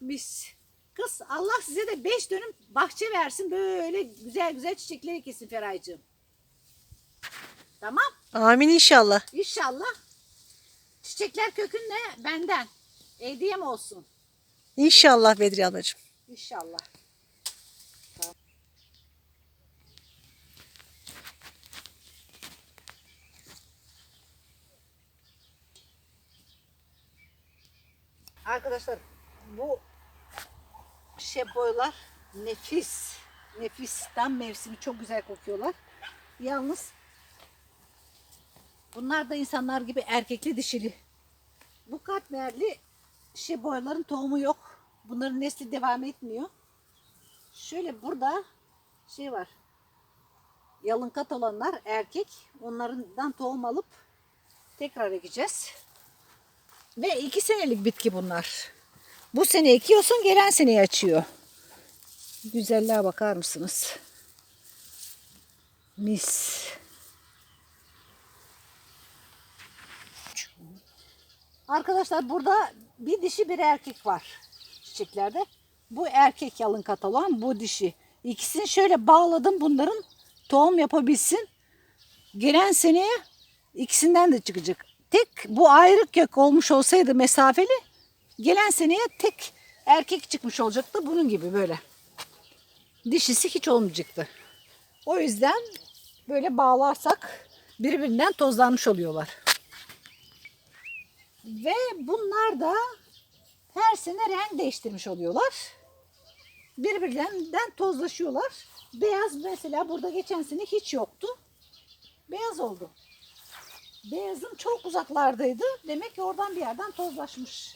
mis. Kız Allah size de beş dönüm bahçe versin. Böyle güzel güzel çiçekleri kesin Feraycığım. Tamam. Amin inşallah. İnşallah. Çiçekler kökünle benden. Hediyem olsun. İnşallah Bedriye ablacığım. İnşallah. Arkadaşlar bu şeboylar nefis. Nefis. Tam mevsimi çok güzel kokuyorlar. Yalnız bunlar da insanlar gibi erkekli dişili. Bu katmerli şeboyların tohumu yok. Bunların nesli devam etmiyor. Şöyle burada şey var. Yalın kat olanlar erkek. Onlardan tohum alıp tekrar ekeceğiz. Ve iki senelik bitki bunlar. Bu sene ekiyorsun gelen seneye açıyor. Güzelliğe bakar mısınız? Mis. Arkadaşlar burada bir dişi bir erkek var çiçeklerde. Bu erkek yalın kat olan bu dişi. İkisini şöyle bağladım bunların tohum yapabilsin. Gelen seneye ikisinden de çıkacak. Tek bu ayrı kök olmuş olsaydı mesafeli gelen seneye tek erkek çıkmış olacaktı bunun gibi böyle. Dişisi hiç olmayacaktı. O yüzden böyle bağlarsak birbirinden tozlanmış oluyorlar. Ve bunlar da her sene renk değiştirmiş oluyorlar. Birbirlerinden tozlaşıyorlar. Beyaz mesela burada geçen sene hiç yoktu. Beyaz oldu. Beyazım çok uzaklardaydı. Demek ki oradan bir yerden tozlaşmış.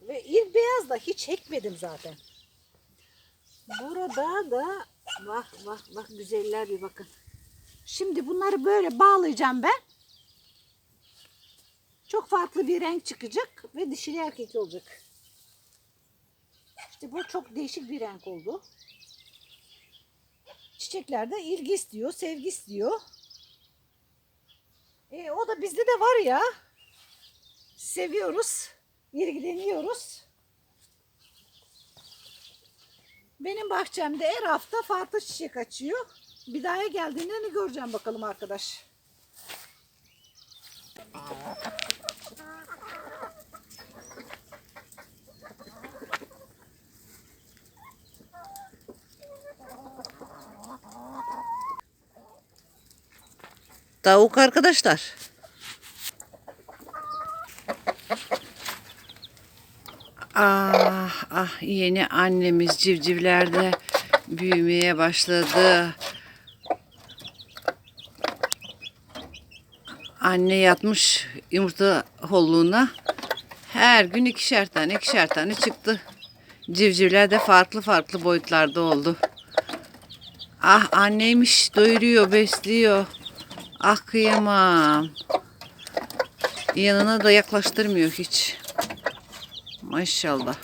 Ve il beyaz da hiç ekmedim zaten. Burada da vah vah vah güzeller bir bakın. Şimdi bunları böyle bağlayacağım ben. Çok farklı bir renk çıkacak ve dişili erkekli olacak. İşte bu çok değişik bir renk oldu. Çiçekler de ilgi istiyor, sevgi istiyor. E, o da bizde de var ya. Seviyoruz, ilgileniyoruz. Benim bahçemde her hafta farklı çiçek açıyor. Bir daha geldiğinde ne göreceğim bakalım arkadaş. Tavuk arkadaşlar. Ah ah yeni annemiz civcivlerde büyümeye başladı. Anne yatmış yumurta holluğuna. Her gün ikişer tane ikişer tane çıktı. Civcivler de farklı farklı boyutlarda oldu. Ah anneymiş doyuruyor besliyor. Ah kıyamam. Yanına da yaklaştırmıyor hiç. Maşallah.